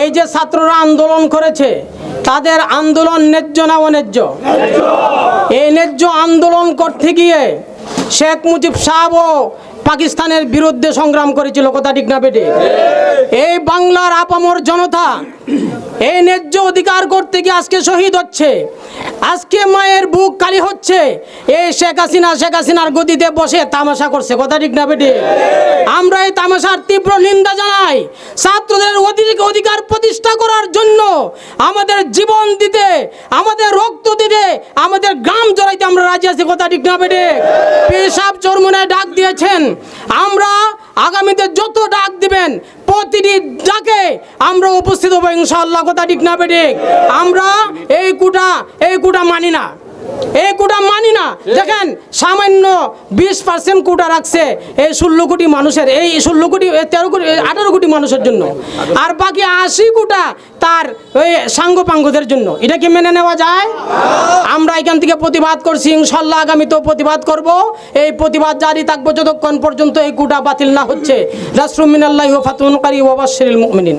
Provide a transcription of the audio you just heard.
এই যে ছাত্ররা আন্দোলন করেছে, তাদের আন্দোলন ন্যায্য না অন্যায্য? এই ন্যায্য আন্দোলন করতে গিয়ে শেখ মুজিব সাহেবও পাকিস্তানের বিরুদ্ধে সংগ্রাম করেছিল, কথা ঠিক না বেটে এই বাংলার আপামর জনতা এই ন্যায্য অধিকার করতে গিয়ে আজকে শহীদ হচ্ছে। আজকে মায়ের বুক কালি হচ্ছে। এই শেখ হাসিনা, শেখ হাসিনার গদিতে বসে তামাশা করছে। কথা ঠিক না বেটে? আমরা এই তামাশার তীব্র নিন্দা জানাই ছাত্রদের অধিক অধিকার প্রতিষ্ঠা করার জন্য। আমাদের জীবন দিতে, আমাদের রক্ত দিতে, আমাদের গ্রাম জড়াইতে আমরা রাজি আছি। কথা ঠিক না বেটে? পেশাব চরমনায় ডাক দিয়েছেন। আমরা আগামীতে যত ডাক দিবেন প্রতিটি ডাকে আমরা উপস্থিত হব ইনশাল্লাহ কথা ঠিক না বেটে আমরা এই কুটা এই কুটা মানি না। এই কুটা মানি না। দেখেন, সামান্য বিশ পার্সেন্ট কুটা রাখছে এই ষোলো কোটি মানুষের, এই ষোলো কোটি তেরো কোটি আঠারো কোটি মানুষের জন্য। আর বাকি আশি কোটা তার ওই সাঙ্গ পাঙ্গদের জন্য। এটা কি মেনে নেওয়া যায়? আমরা এখান থেকে প্রতিবাদ করছি, ইনশাল্লাহ তো প্রতিবাদ করব। এই প্রতিবাদ জারি থাকব যতক্ষণ পর্যন্ত এই কুটা বাতিল না হচ্ছে। রাসরুমিনাল্লাহ ফাতুন কারি ওবাশিরুল মুমিনিন।